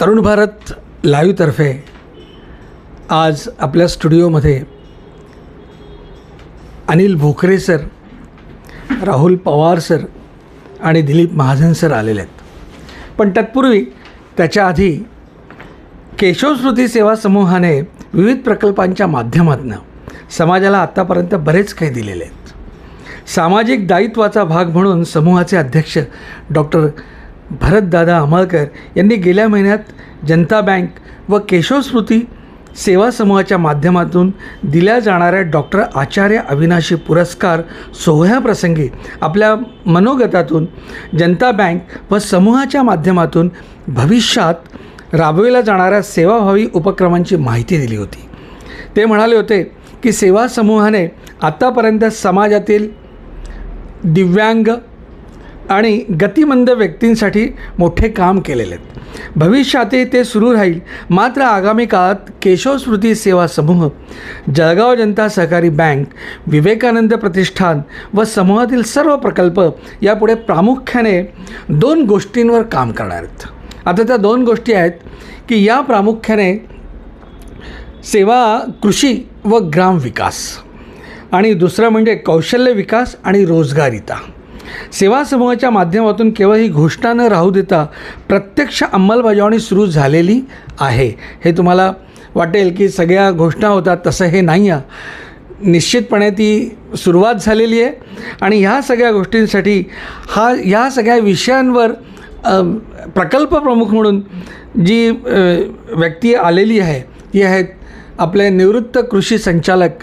तरुण भारत लाईव्हतर्फे आज आपल्या स्टुडिओमध्ये अनिल भोकरे सर राहुल पवार सर आणि दिलीप महाजन सर आलेले आहेत. पण तत्पूर्वी त्याच्या आधी केशवश्रुती सेवा समूहाने विविध प्रकल्पांच्या माध्यमातून समाजाला आत्तापर्यंत बरेच काही दिलेले आहेत. सामाजिक दायित्वाचा भाग म्हणून समूहाचे अध्यक्ष डॉक्टर भरतदादा अमळकर यांनी गेल्या महिन्यात जनता बँक व केशवस्मृती सेवा समूहाच्या माध्यमातून दिल्या जाणाऱ्या डॉक्टर आचार्य अविनाशी पुरस्कार सोहळ्याप्रसंगी आपल्या मनोगतातून जनता बँक व समूहाच्या माध्यमातून भविष्यात राबविल्या जाणाऱ्या सेवाभावी उपक्रमांची माहिती दिली होती. ते म्हणाले होते की सेवा समूहाने आत्तापर्यंत समाजातील दिव्यांग आणि गतिमंद व्यक्तींसाठी मोठे काम केलेले आहेत. भविष्यातही ते सुरू राहील. मात्र आगामी काळात केशवस्मृती सेवा समूह जळगाव जनता सहकारी बँक विवेकानंद प्रतिष्ठान व समूहातील सर्व प्रकल्प यापुढे प्रामुख्याने दोन गोष्टींवर काम करणार आहेत. आता त्या दोन गोष्टी आहेत की या प्रामुख्याने सेवा कृषी व ग्राम विकास आणि दुसरं म्हणजे कौशल्य विकास आणि रोजगारिता. सेवा समूहाच्या माध्यमातून केवळ ही घोषणा न राहू देता प्रत्यक्ष अंमलबजावणी सुरू झालेली आहे. हे तुम्हाला वाटेल की सगळ्या घोषणा होतात तसं हे नाही आहे निश्चितपणे ती सुरुवात झालेली आहे. आणि ह्या सगळ्या गोष्टींसाठी हा ह्या सगळ्या विषयांवर प्रकल्प प्रमुख म्हणून जी व्यक्ती आलेली आहे ती आहेत आपले निवृत्त कृषी संचालक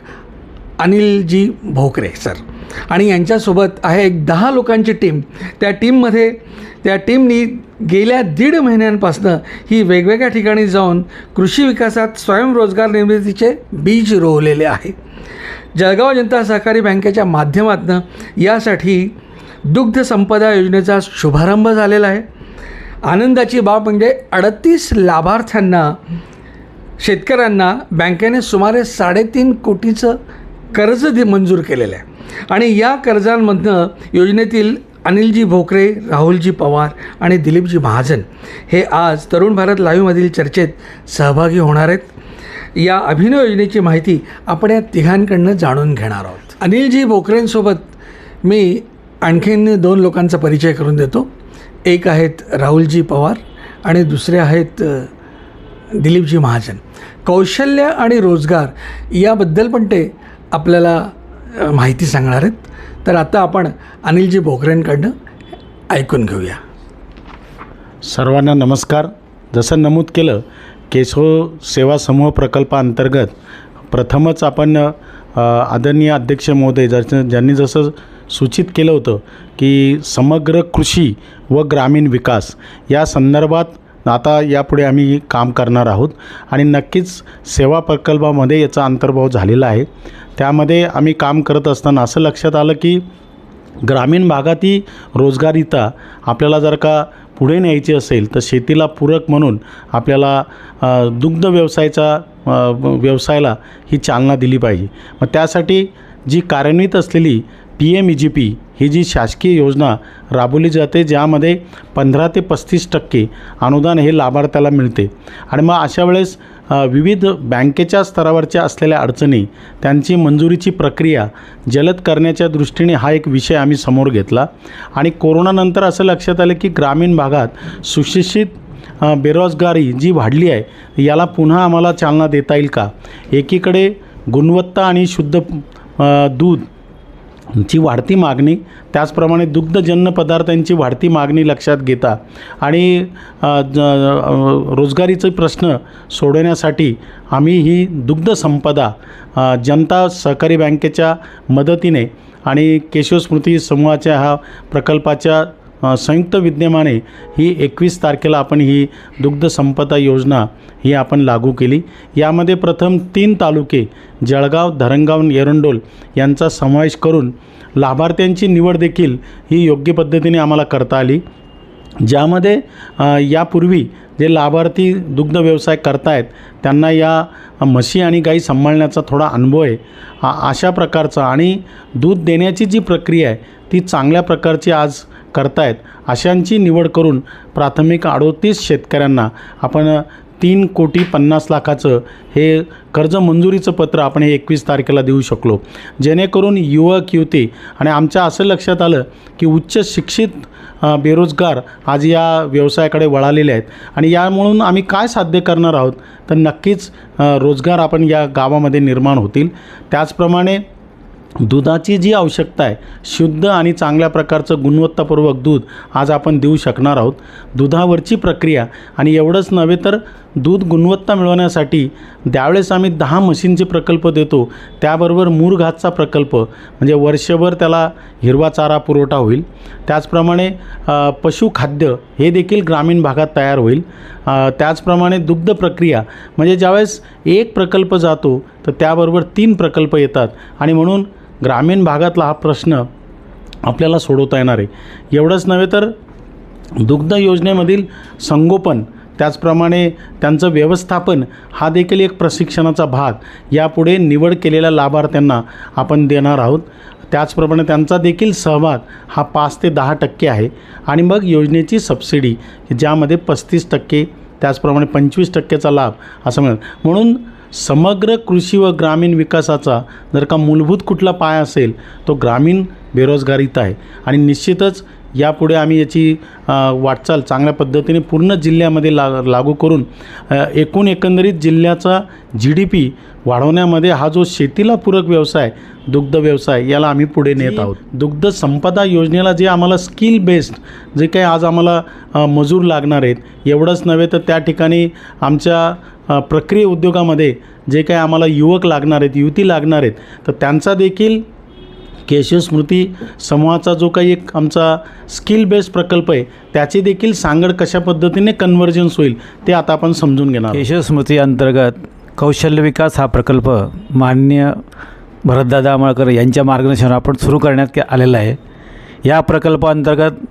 अनिलजी भोकरे सर. आणि यांच्यासोबत आहे एक दहा लोकांची टीम. त्या टीममध्ये त्या टीमनी गेल्या दीड महिन्यांपासनं ही वेगवेगळ्या ठिकाणी जाऊन कृषी विकासात स्वयंरोजगार निर्मितीचे बीज रोवलेले आहे. जळगाव जनता सहकारी बँकेच्या माध्यमातून यासाठी दुग्ध संपदा योजनेचा शुभारंभ झालेला आहे. आनंदाची बाब म्हणजे अडतीस लाभार्थ्यांना शेतकऱ्यांना बँकेने सुमारे साडेतीन कोटीचं कर्ज दि मंजूर केलेलं आहे. आणि या कर्जांमधनं योजनेतील अनिलजी भोकरे राहुलजी पवार आणि दिलीपजी महाजन हे आज तरुण भारत लाईव्हमधील चर्चेत सहभागी होणार आहेत. या अभिनव योजनेची माहिती आपण या तिघांकडनं जाणून घेणार आहोत. अनिलजी भोकरेंसोबत मी आणखीन दोन लोकांचा परिचय करून देतो. एक आहेत राहुलजी पवार आणि दुसरे आहेत दिलीपजी महाजन. कौशल्य आणि रोजगार याबद्दल पण ते आपल्याला माहिती सांगणार आहेत. तर आता आपण अनिलजी भोकरेंकडनं ऐकून घेऊया. सर्वांना नमस्कार. जसं नमूद केलं केशव सेवा समूह प्रकल्पाअंतर्गत प्रथमच आपण आदरणीय अध्यक्ष महोदय जसं ज्यांनी जसं सूचित केलं होतं की समग्र कृषी व ग्रामीण विकास या संदर्भात आता यापुढे आम्ही काम करणार आहोत. आणि नक्कीच सेवा प्रकल्पामध्ये याचा अंतर्भाव झालेला आहे. त्यामध्ये आम्ही काम करत असताना असं लक्षात आलं की ग्रामीण भागातही रोजगारिता आपल्याला जर का पुढे न्यायची असेल तर शेतीला पूरक म्हणून आपल्याला दुग्ध व्यवसायाचा व्यवसायाला ही चालना दिली पाहिजे. मग त्यासाठी जी कार्यान्वित असलेली P M E G P ही जी शासकीय योजना राबवली जाते ज्यामध्ये पंधरा ते पस्तीस टक्के अनुदान हे लाभार्थ्याला मिळते. आणि मग अशा वेळेस विविध बँकेच्या स्तरावरच्या असलेल्या अडचणी त्यांची मंजुरीची प्रक्रिया जलद करण्याच्या दृष्टीने हा एक विषय आम्ही समोर घेतला. आणि कोरोनानंतर असं लक्षात आलं की ग्रामीण भागात सुशिक्षित बेरोजगारी जी वाढली आहे याला पुन्हा आम्हाला चालना देता येईल का? एकीकडे गुणवत्ता आणि शुद्ध दूध ची वाढती मागणी त्याचप्रमाणे दुग्धजन्य पदार्थांची वाढती मागणी लक्षात घेता आणि रोजगारीचे प्रश्न सोडवण्यासाठी आम्ही ही दुग्ध संपदा जनता सहकारी बँकेच्या मदतीने आणि केशवस्मृती समूहाच्या हा प्रकल्पाच्या संयुक्त विद्यमाने ही एकवीस तारखेला आपण ही दुग्ध संपदा योजना ही आपण लागू केली. यामध्ये प्रथम तीन तालुके जळगाव धरणगाव एरंडोल यांचा समावेश करून लाभार्थ्यांची निवड देखील ही योग्य पद्धतीने आम्हाला करता आली. ज्यामध्ये यापूर्वी जे लाभार्थी दुग्ध व्यवसाय करतायत त्यांना या म्हशी आणि गाई सांभाळण्याचा थोडा अनुभव आहे. अशा प्रकारचा आणि दूध देण्याची जी प्रक्रिया आहे ती चांगल्या प्रकारची आज करतायत. अशांची निवड करून प्राथमिक अडोतीस शेतकऱ्यांना आपण तीन कोटी पन्नास लाखाचं हे कर्ज मंजुरीचं पत्र आपण हे एकवीस तारखेला देऊ शकलो. जेणेकरून युवक युवती आणि आमच्या असं लक्षात आलं की उच्च शिक्षित बेरोजगार आज या व्यवसायाकडे वळालेले आहेत. आणि यामुळून आम्ही काय साध्य करणार आहोत? तर नक्कीच रोजगार आपण या गावामध्ये निर्माण होतील. त्याचप्रमाणे दुधाची जी आवश्यकता आहे शुद्ध आणि चांगल्या प्रकारचं गुणवत्तापूर्वक दूध आज आपण देऊ शकणार आहोत. दुधावरची प्रक्रिया आणि एवढंच नव्हे तर दूध गुणवत्ता मिळवण्यासाठी त्यावेळेस आम्ही दहा मशीनचे प्रकल्प देतो त्याबरोबर मूरघातचा प्रकल्प म्हणजे वर्षभर त्याला हिरवा चारा पुरवठा होईल. त्याचप्रमाणे पशुखाद्य हे देखील ग्रामीण भागात तयार होईल. त्याचप्रमाणे दुग्ध प्रक्रिया म्हणजे ज्यावेळेस एक प्रकल्प जातो तर त्याबरोबर तीन प्रकल्प येतात. आणि म्हणून ग्रामीण भागातला हा प्रश्न आपल्याला सोडवता येणार आहे. एवढंच नव्हे तर दुग्ध योजनेमधील संगोपन त्याचप्रमाणे त्यांचं व्यवस्थापन हा देखील एक प्रशिक्षणाचा भाग. यापुढे निवड केलेल्या लाभार्थ्यांना आपण देणार आहोत. त्याचप्रमाणे त्यांचा देखील सहभाग हा पाच ते दहा टक्के आहे. आणि मग योजनेची सबसिडी ज्यामध्ये पस्तीस टक्के त्याचप्रमाणे पंचवीस टक्केचा लाभ असं मिळेल. म्हणून समग्र कृषी व ग्रामीण विकासाचा जर का मूलभूत कुठला पाया असेल तो ग्रामीण बेरोजगारीत आहे. आणि निश्चितच यापुढे आम्ही याची वाटचाल चांगल्या पद्धतीने पूर्ण जिल्ह्यामध्ये ला लागू करून एकूण एकंदरीत जिल्ह्याचा जी डी पी वाढवण्यामध्ये हा जो शेतीला पूरक व्यवसाय दुग्ध व्यवसाय याला आम्ही पुढे नेत आहोत. दुग्ध संपदा योजनेला जे आम्हाला स्किल बेस्ड जे काही आज आम्हाला मजूर लागणार आहेत एवढंच नव्हे तर त्या ठिकाणी आमच्या प्रक्रिया उद्योगामध्ये जे काही आम्हाला युवक लागणार आहेत युवती लागणार आहेत तर त्यांचा देखील केशव स्मृती समूहाचा जो काही एक आमचा स्किल बेस्ड प्रकल्प आहे त्याची देखील सांगड कशा पद्धतीने कन्व्हर्जन्स होईल ते आता आपण समजून घेणार केशव स्मृती अंतर्गत कौशल्य विकास हा प्रकल्प माननीय भरतदादा आमळकर यांच्या मार्गदर्शनावर आपण सुरू करण्यात आलेला आहे. या प्रकल्पाअंतर्गत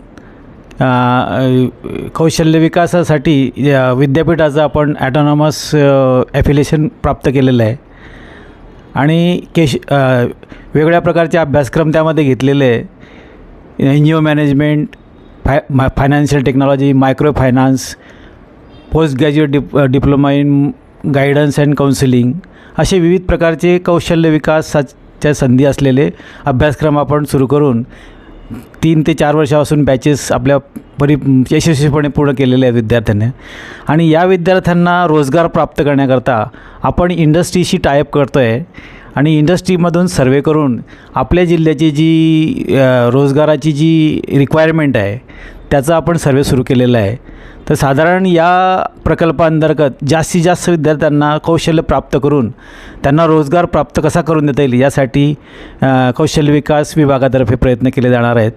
कौशल्य विकासासाठी या विद्यापीठाचं आपण ॲटॉनॉमस ॲफिलेशन प्राप्त केलेलं आहे. आणि केश वेगळ्या प्रकारचे अभ्यासक्रम त्यामध्ये घेतलेले एन जी ओ मॅनेजमेंट फाय मा financial technology micro finance post graduate deep diploma in guidance and counselling असे विविध प्रकारचे कौशल्य विकासाच्या संधी असलेले अभ्यासक्रम आपण सुरू करून तीन ते चार वर्षापासून बॅचेस आपल्या परि यशस्वीपणे पूर्ण केलेले आहेत विद्यार्थ्यांनी. आणि या विद्यार्थ्यांना रोजगार प्राप्त करण्याकरता आपण इंडस्ट्रीशी टायअप करतो आहे आणि इंडस्ट्रीमधून सर्वे करून आपल्या जिल्ह्याची जी रोजगाराची जी रिक्वायरमेंट आहे त्याचा आपण सर्वे सुरू केलेला आहे. तर साधारण या प्रकल्पांतर्गत जास्तीत जास्त विद्यार्थ्यांना कौशल्य प्राप्त करून त्यांना रोजगार प्राप्त कसा करून देता येईल यासाठी कौशल्य विकास विभागातर्फे प्रयत्न केले जाणार आहेत.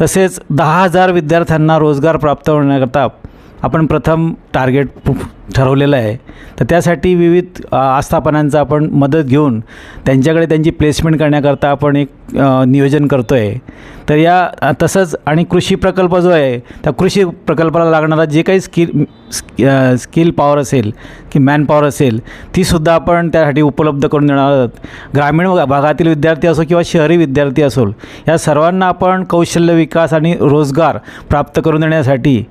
तसेच दहा हजार विद्यार्थ्यांना रोजगार प्राप्त होण्याकरता आपण प्रथम टार्गेट ठरवलेलं आहे. तर त्यासाठी विविध आस्थापनांचा आपण मदत घेऊन त्यांच्याकडे त्यांची प्लेसमेंट करण्याकरता आपण एक नियोजन करतो आहे तर या तसंच आणि कृषी प्रकल्प जो आहे त्या कृषी प्रकल्पाला लागणारा जे काही स्किल स्किल पॉवर असेल की मॅन पॉवर असेल तीसुद्धा आपण त्यासाठी उपलब्ध करून देणार आहोत. ग्रामीण भागातील विद्यार्थी असो किंवा शहरी विद्यार्थी असो या सर्वांना आपण कौशल्य विकास आणि रोजगार प्राप्त करून देण्यासाठी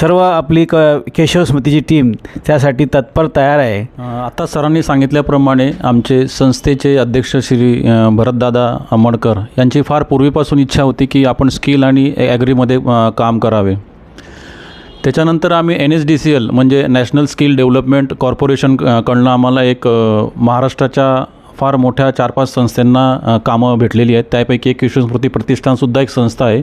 सर्व आपली क केशव स्मृतीची टीम त्यासाठी तत्पर तयार आहे. आता सरांनी सांगितल्याप्रमाणे आमचे संस्थेचे अध्यक्ष श्री भरतदादा आंबडकर यांची फार पूर्वीपासून इच्छा होती की आपण स्किल आणि ॲग्रीमध्ये काम करावे. त्याच्यानंतर आम्ही N S D C L म्हणजे नॅशनल स्किल डेव्हलपमेंट कॉर्पोरेशन कडनं आम्हाला एक महाराष्ट्राच्या फार मोठ्या चार पाच संस्थांना कामं भेटलेली आहेत. त्यापैकी एक स्मृती प्रतिष्ठानसुद्धा एक संस्था आहे.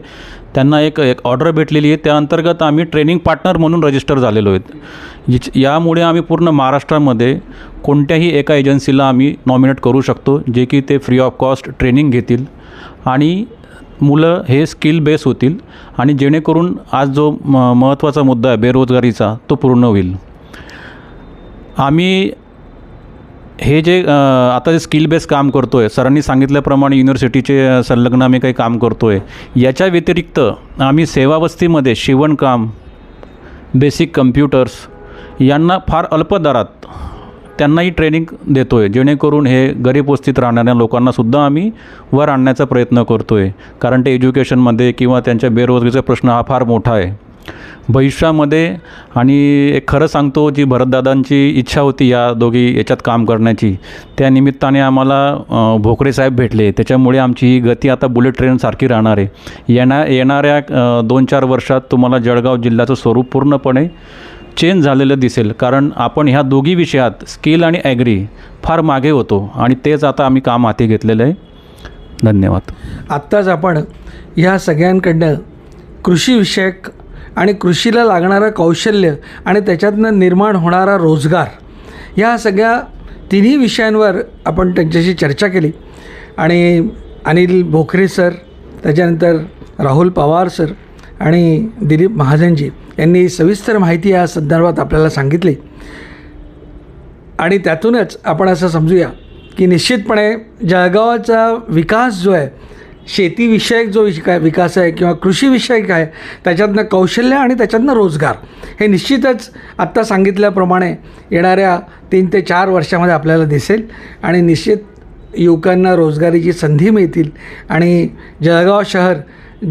त्यांना एक एक ऑर्डर भेटलेली आहे. त्या अंतर्गत आम्ही ट्रेनिंग पार्टनर म्हणून रजिस्टर झालेलो आहेत. यामुळे आम्ही पूर्ण महाराष्ट्रामध्ये कोणत्याही एका एजन्सीला आम्ही नॉमिनेट करू शकतो जे की ते फ्री ऑफ कॉस्ट ट्रेनिंग घेतील. आणि मुलं हे स्किल बेस होतील आणि जेणेकरून आज जो म महत्त्वाचा मुद्दा आहे बेरोजगारीचा तो पूर्ण होईल. आम्ही हे जे आता जे स्किल बेस काम करतो आहे सरांनी सांगितल्याप्रमाणे युनिव्हर्सिटीचे संलग्न आम्ही काही काम करतो आहे याच्या व्यतिरिक्त आम्ही सेवावस्थेमध्ये शिवणकाम बेसिक कम्प्युटर्स यांना फार अल्प दरात त्यांनाही ट्रेनिंग देतो आहे जेणेकरून हे गरीब वस्तीत राहणाऱ्या लोकांनासुद्धा आम्ही वर आणण्याचा प्रयत्न करतो आहे कारण ते एज्युकेशनमध्ये किंवा त्यांच्या बेरोजगारीचा प्रश्न हा फार मोठा आहे. भविष्यामध्ये आणि एक खरं सांगतो जी भरतदादांची इच्छा होती या दोघी याच्यात काम करण्याची त्या निमित्ताने आम्हाला भोकरे साहेब भेटले. त्याच्यामुळे आमची ही गती आता बुलेट ट्रेनसारखी राहणार आहे. येणा येणाऱ्या दोन चार वर्षात तुम्हाला जळगाव जिल्ह्याचं स्वरूप पूर्णपणे चेंज झालेलं दिसेल. कारण आपण ह्या दोघी विषयात स्किल आणि ॲग्री फार मागे होतो आणि तेच आता आम्ही काम हाती घेतलेलं आहे. धन्यवाद. आत्ताच आपण ह्या सगळ्यांकडनं कृषीविषयक आणि कृषीला लागणारं कौशल्य आणि त्याच्यातनं निर्माण होणारा रोजगार. ह्या सगळ्या तिन्ही विषयांवर आपण त्यांच्याशी चर्चा केली. आणि अनिल भोकरे सर त्याच्यानंतर राहुल पवार सर आणि दिलीप महाजनजी यांनी सविस्तर माहिती या संदर्भात आपल्याला सांगितली. आणि त्यातूनच आपण असं समजूया की निश्चितपणे जळगावाचा विकास जो आहे शेतीविषयक जो विका विकास आहे किंवा कृषीविषयक आहे त्याच्यातनं कौशल्य आणि त्याच्यातनं रोजगार. हे निश्चितच आत्ता सांगितल्याप्रमाणे येणाऱ्या तीन ते चार वर्षामध्ये आपल्याला दिसेल आणि निश्चित युवकांना रोजगारीची संधी मिळतील. आणि जळगाव शहर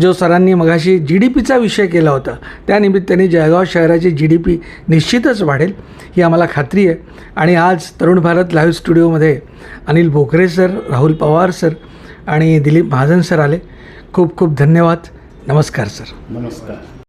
जो सरांनी मगाशी जी डी पीचा विषय केला होता त्यानिमित्ताने जळगाव शहराची जी डी पी निश्चितच वाढेल ही आम्हाला खात्री आहे. आणि आज तरुण भारत लाईव्ह स्टुडिओमध्ये अनिल भोकरे सर राहुल पवार सर आणि दिलीप महाजन सर आले. खूप खूप धन्यवाद. नमस्कार सर. नमस्कार.